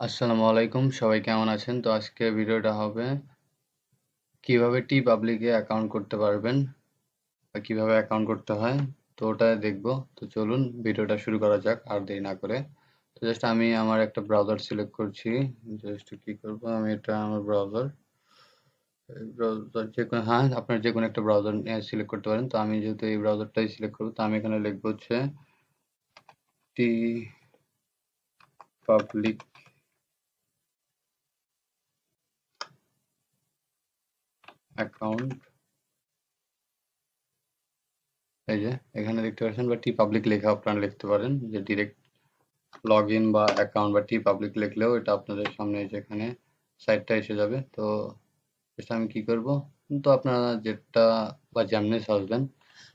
আসসালামু আলাইকুম, সবাই কেমন আছেন? তো আজকে ভিডিওটা হবে কীভাবে টি পাবলিকে অ্যাকাউন্ট করতে পারবেন কীভাবে অ্যাকাউন্ট করতে হয়, তো ওটা দেখব। তো চলুন ভিডিওটা শুরু করা যাক, আর দেরি না করে। তো জাস্ট আমি আমার একটা ব্রাউজার সিলেক্ট করছি। জাস্ট কি করব? আমি এটা আমার ব্রাউজার ব্রাউজার যে কোনো হ্যাঁ আপনার যে কোনো একটা ব্রাউজার সিলেক্ট করতে পারেন। তো আমি যেহেতু এই ব্রাউজারটাই সিলেক্ট করব, তো আমি এখানে লিখব হচ্ছে টি পাবলিক অ্যাকাউন্ট এই যে, এখানে দেখতে পাচ্ছেন বা টি পাবলিক লেখা আপনারা লিখতে পারেন, যে ডিরেক্ট লগ ইন বা অ্যাকাউন্ট বা টি পাবলিক লিখলেও এটা আপনাদের সামনে যেখানে সাইটটা এসে যাবে। তো এটা আমি কি করব? তো আপনারা যেটা বা যেমনি সাজবেন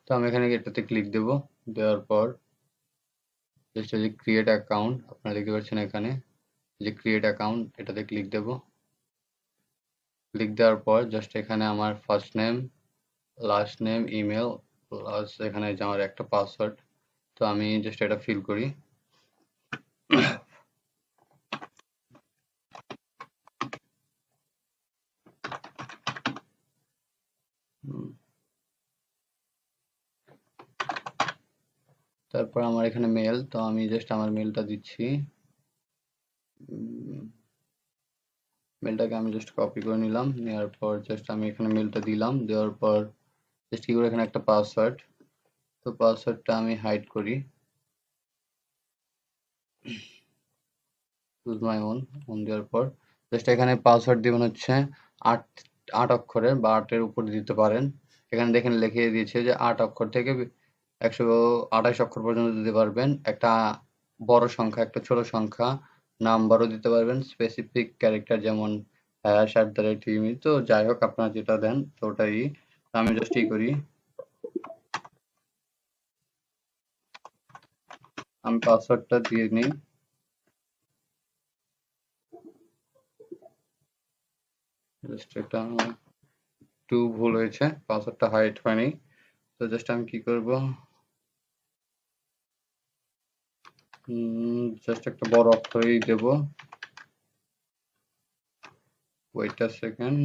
তো আমি এখানে এটাতে ক্লিক দেব। দেওয়ার পর যে ক্রিয়েট অ্যাকাউন্ট আপনারা দেখতে পাচ্ছেন এখানে যে ক্রিয়েট অ্যাকাউন্ট এটাতে ক্লিক দেব। ক্লিক দেওয়ার পর জাস্ট এখানে আমার first name last name email plus এখানে যে আমার একটা পাসওয়ার্ড তো আমি জাস্ট এটা ফিল করি। তারপর আমার এখানে মেল তো আমি জাস্ট আমার মেলটা দিচ্ছি। মেলটাকে আমি জাস্ট কপি করে নিলাম। নেওয়ার পর জাস্ট আমি এখানে মেলটা দিলাম। দেওয়ার পর জাস্ট কি করে এখানে একটা পাসওয়ার্ড তো পাসওয়ার্ডটা আমি হাইড করি। চুজ মাই ওন ওন দেওয়ার পর জাস্ট এখানে পাসওয়ার্ড দিবেন হচ্ছে আট আট অক্ষরের বা আটের উপর দিতে পারেন। এখানে দেখেন লিখে দিয়েছে যে আট অক্ষর থেকে একশো আঠাশ অক্ষর পর্যন্ত দিতে পারবেন। একটা বড় সংখ্যা, একটা ছোট সংখ্যা। নাম্বারও দিতে পারবেন স্পেসিফিক ক্যারেক্টার যেমন হ্যাশ অ্যাট দ্য রেট ইমি তো যাই হোক, আপনারা যেটা দেন, তো ওটাই আমি জাস্ট ই করি। আমি পাসওয়ার্ডটা দিয়ে নিই। জাস্ট এটা একটু ভুল হয়েছে পাসওয়ার্ডটা হাইট হয়নি। তো জাস্ট আমি কি করব? জাস্ট একটা বড় অক্ষরই দেব। ওয়েট আ সেকেন্ড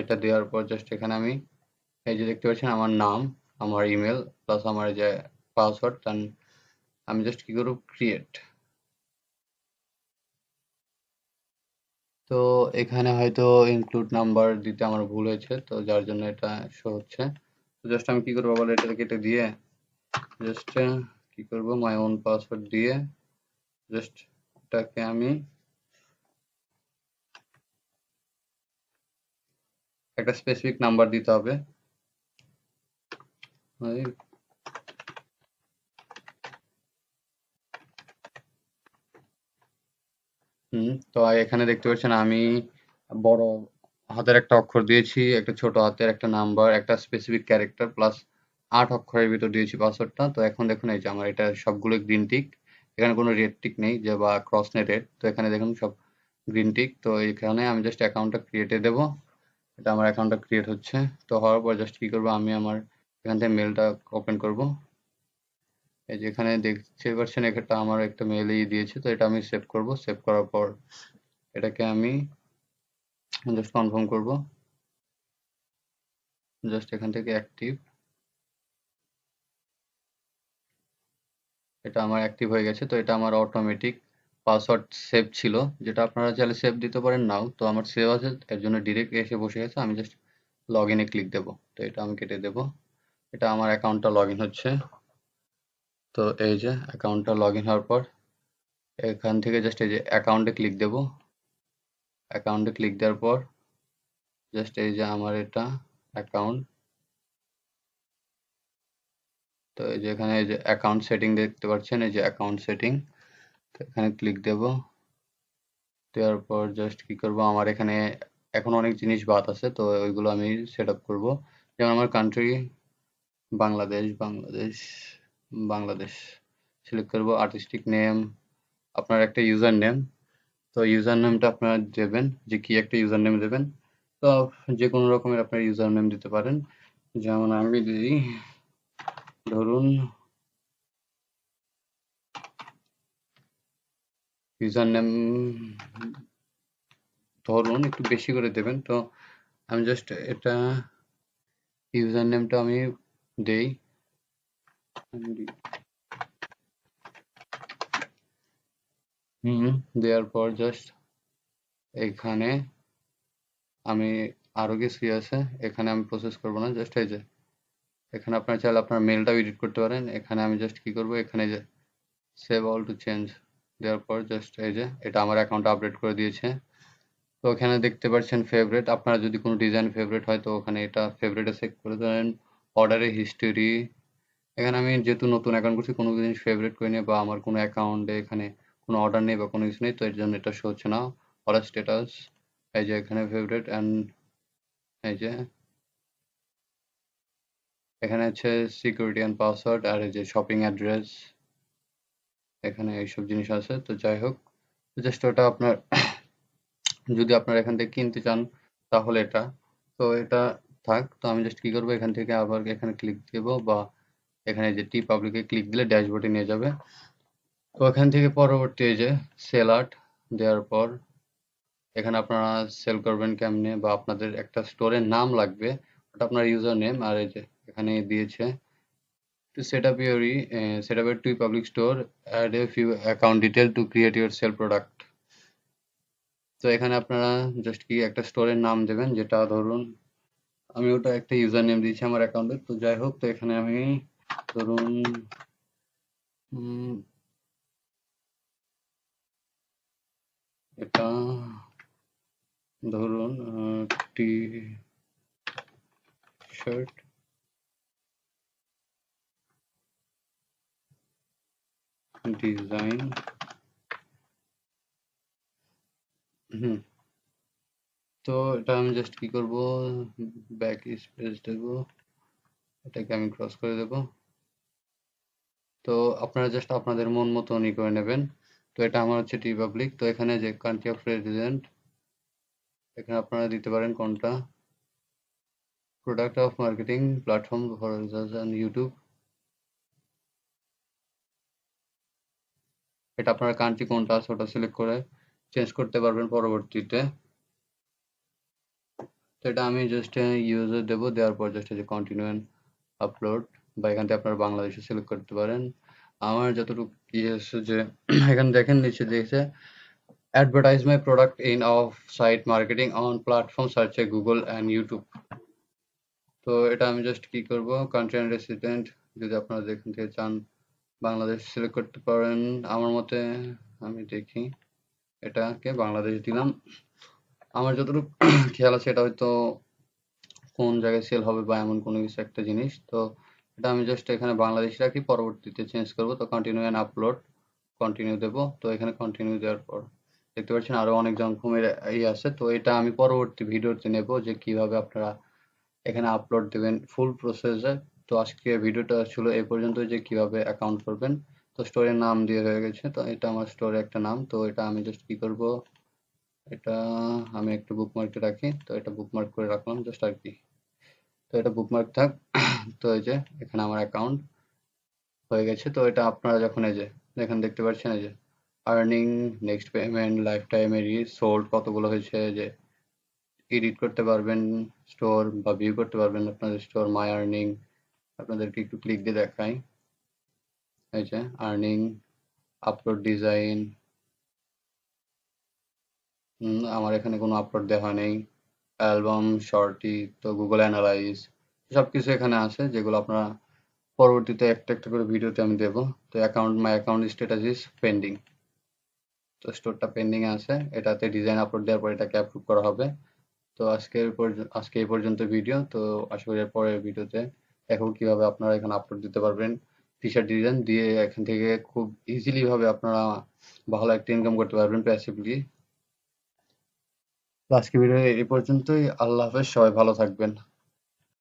এটা দেওয়ার পর জাস্ট এখানে আমি, এই যে দেখতে পাচ্ছেন আমার নাম, আমার ইমেল প্লাস আমার যে পাসওয়ার্ড আমি জাস্ট কি করব? ক্রিয়েট তো এখানে হয়তো ইনক্লুড নাম্বার দিতে আমার ভুল হয়েছে, তো যার জন্য এটা শো হচ্ছে। তো জাস্ট আমি কি করব বলে, এটা কেটে দিয়ে জাস্ট কি করব মাই ওন পাসওয়ার্ড দিয়ে জাস্ট এটাকে আমি একটা স্পেসিফিক নাম্বার দিতে হবে। হুম, তো এখানে দেখতে পাচ্ছেন আমি বড় হাতের একটা অক্ষর দিয়েছি, একটা ছোট হাতের একটা নাম্বার, একটা স্পেসিফিক ক্যারেক্টার প্লাস আট অক্ষরের ভিতর দিয়েছি পাসওয়ার্ডটা তো এখন দেখুন এই যে আমার এটা সবগুলো গ্রিন টিক এখানে কোনো রেড টিক নেই যে বা ক্রস নেই রেড তো এখানে দেখুন সব গ্রিন টিক তো এখানে আমি জাস্ট অ্যাকাউন্টটা ক্রিয়েটে দেবো। এটা আমার অ্যাকাউন্টটা ক্রিয়েট হচ্ছে। তো হওয়ার পর জাস্ট কি করব, আমি আমার এখান থেকে মেলটা ওপেন করব। এই যে এখানে দেখতে পাচ্ছেন এটা আমার একটা মেলই দিয়েছে, তো এটা আমি সেভ করব। সেভ করার পর এটাকে আমি জাস্ট কনফার্ম করব। জাস্ট এখান থেকে অ্যাক্টিভ এটা আমার অ্যাক্টিভ হয়ে গেছে, তো এটা আমার অটোমেটিক পাসওয়ার্ড সেভ ছিল, যেটা আপনারা চাইলে সেভ দিতে পারেন নাও তো আমার সেভ আছে, এর জন্য ডিরেক্ট এসে বসে গেছে, আমি জাস্ট লগ ইনে ক্লিক দেবো। তো এটা আমি কেটে দেবো। এটা আমার অ্যাকাউন্টটা লগ ইন হচ্ছে। তো এই যে অ্যাকাউন্টটা লগ ইন হওয়ার পর, এখান থেকে জাস্ট এই যে অ্যাকাউন্টে ক্লিক দেব। অ্যাকাউন্টে ক্লিক দেওয়ার পর জাস্ট এই যে আমার এটা অ্যাকাউন্ট তো এই যে এখানে এই যে অ্যাকাউন্ট সেটিং দেখতে পাচ্ছেন, এই যে অ্যাকাউন্ট সেটিং তো এখানে ক্লিক দেব। দেওয়ার পর জাস্ট কি করব, আমার এখানে এখন অনেক জিনিস বাদ আছে, তো ওইগুলো আমি সেট আপ করব। যেমন আমার কান্ট্রি বাংলাদেশ বাংলাদেশ। বাংলাদেশ। সিলেক্ট করব আর্টিস্টিক নেম আপনার একটা ইউজার নেম তো ইউজার নেমটা আপনারা দেবেন, যে কি একটা ইউজার নেম দেবেন। তো যে কোনো রকমের আপনার ইউজার নেম দিতে পারেন। যেমন আমি দিই, ধরুন ইউজার নেম ধরুন একটু বেশি করে দেবেন। তো আমি জাস্ট এটা ইউজার নেমটা আমি দেই। হুম দেওয়ার পর জাস্ট এখানে আমি আরও কিছু আছে, এখানে আমি প্রসেস করব না জাস্ট এই যে। এখানে আপনার চাইলে আপনার মেলটাও এডিট করতে পারেন, এখানে আমি জাস্ট কি করব, এখানে যে সেভ অল টু চেঞ্জ দেওয়ার পর জাস্ট এই যে, এটা আমার অ্যাকাউন্ট আপডেট করে দিয়েছে। তো এখানে দেখতে পাচ্ছেন ফেভারিট আপনার যদি কোনো ডিজাইন ফেভারিট হয় তো ওখানে এটা ফেভারিটে সেট করে দেবেন অর্ডারের হিস্টোরি এখানে আমি যেহেতু নতুন অ্যাকাউন্ট করছি কোনো জিনিস ফেভারিট করে বা আমার কোনো অ্যাকাউন্টে এখানে কোনো অর্ডার নেই বা কোনো কিছু নেই, তো এর জন্য এটা শো হচ্ছে না। অর্ডার স্ট্যাটাস এই যে এখানে ফেভারিট অ্যান্ড এই যে এখানে হচ্ছে সিকিউরিটি অ্যান্ড পাসওয়ার্ড আর এই যে শপিং অ্যাড্রেস এখানে এইসব জিনিস আছে, তো যাই হোক। জাস্ট ওটা আপনার, যদি আপনার এখান থেকে কিনতে চান তাহলে এটা। তো এটা থাক, তো আমি জাস্ট কি করব, এখান থেকে আবার এখানে ক্লিক দেবো বা এখানে যে টি পাবলিকে ক্লিক দিলে ড্যাশবোর্ডে নিয়ে যাবে। তো এখান থেকে পরবর্তী যে সেল আর্ট দেওয়ার পর এখানে আপনারা সেল করবেন কেমনে বা আপনাদের একটা স্টোরের নাম লাগবে ওটা আপনার ইউজার নেম আর এই যে এখানে দিয়েছে। up your uh, set up a to public store add a few account detail to create your sell product. তো এখানে আপনারা জাস্ট কি একটা স্টোরের নাম দেবেন যেটা ধরুন আমি ওটা একটা ইউজার নেম দিয়েছি আমার অ্যাকাউন্টে তো যাই হোক তো এখানে আমি ধরুন এটা ধরুন টি শার্ট ডিজাইন হুম, তো এটা আমি জাস্ট কি করব ব্যাক স্পেস দেব, এটাকে আমি ক্রস করে দেব। তো আপনারা জাস্ট আপনাদের মন মতো মতনই করে নেবেন। তো এটা আমার হচ্ছে টি পাবলিক তো এখানে যে কান্ট্রি অফ রেজিডেন্ট এখানে আপনারা দিতে পারেন কোনটা? Product of marketing platform for YouTube এটা আপনার কান্ট্রি কোনটা আছে ওটা সিলেক্ট করে চেঞ্জ করতে পারবেন পরবর্তীতে। তো এটা আমি জাস্ট ইউজার দেবো। দেওয়ার পর জাস্ট যে কন্টিনিউ আপলোড বা এখান থেকে আপনারা বাংলাদেশে সিলেক্ট করতে পারেন। আমার যতটুকু কি আছে যে, এখানে দেখেন নিচে দেখছে advertise my product in of site marketing on platform সার্চে গুগল অ্যান্ড ইউটিউব তো এটা আমি জাস্ট কি করব? কান্ট্রি অ্যান্ড রেসিডেন্ট যদি আপনারা যেখান থেকে চান, বাংলাদেশ সিলেক্ট করতে পারেন। আমার মতে, আমি দেখি, এটাকে বাংলাদেশ দিলাম। আমার যতটুকু খেয়াল আছে, এটা হয়তো কোন জায়গায় সেল হবে বা এমন কোনো কিছু একটা জিনিস। তো এটা আমি জাস্ট এখানে বাংলাদেশ রাখি, পরবর্তীতে চেঞ্জ করব, তো কন্টিনিউ অ্যান্ড আপলোড কন্টিনিউ দেব, তো এখানে কন্টিনিউ দেওয়ার পর দেখতে পাচ্ছেন আরও অনেক জনক্ষমের ই আছে, তো এটা আমি পরবর্তী ভিডিওতে নেব যে কীভাবে আপনারা এখানে আপলোড দেবেন ফুল প্রসেসে তো আজকে ভিডিওটা ছিল এই পর্যন্ত যে কীভাবে অ্যাকাউন্ট করবেন, তো স্টোরের নাম দিয়ে হয়ে গেছে, তো এটা আমার স্টোরে একটা নাম, তো এটা আমি জাস্ট কি করব, এটা আমি একটু বুকমার্কে রাখি, তো এটা বুকমার্ক করে রাখলাম জাস্ট আর কি। তো এটা বুকমার্ক থাক। তো এই যে, এখানে আমার অ্যাকাউন্ট হয়ে গেছে। তো এটা আপনারা যখন এই যে, এখানে দেখতে পাচ্ছেন এই যে আর্নিং নেক্সট পেমেন্ট লাইফ টাইমের সোল্ড কতগুলো হয়েছে যে এডিট করতে পারবেন স্টোর বা ভিউ করতে পারবেন আপনাদের স্টোর মাই আর্নিং আপনাদেরকে একটু ক্লিক দিয়ে দেখাই। এই যে আর্নিং আপলোড ডিজাইন আমার এখানে কোনো আপলোড দেওয়া নেই। অ্যালবাম শর্টি তো গুগল অ্যানালাইজ সব কিছু এখানে আছে, যেগুলো আপনারা পরবর্তীতে একটা একটা করে ভিডিওতে আমি দেবো। তো account my account status is pending তো স্টোরটা পেন্ডিং আছে, এটাতে ডিজাইন আপলোড দেওয়ার পর এটাকে অ্যাপ্রুভ করা হবে। তো আজকের আজকে এই পর্যন্ত ভিডিও তো আশা করি পরের ভিডিওতে দেখো কীভাবে আপনারা এখানে আপলোড দিতে পারবেন। টি শার্ট ডিজাইন দিয়ে এখান থেকে খুব ইজিলি ভাবে আপনারা ভালো একটা ইনকাম করতে পারবেন প্যাসিভলি আজকে ভিডিও এই পর্যন্তই। আল্লাহ হাফেজ সবাই ভালো থাকবেন।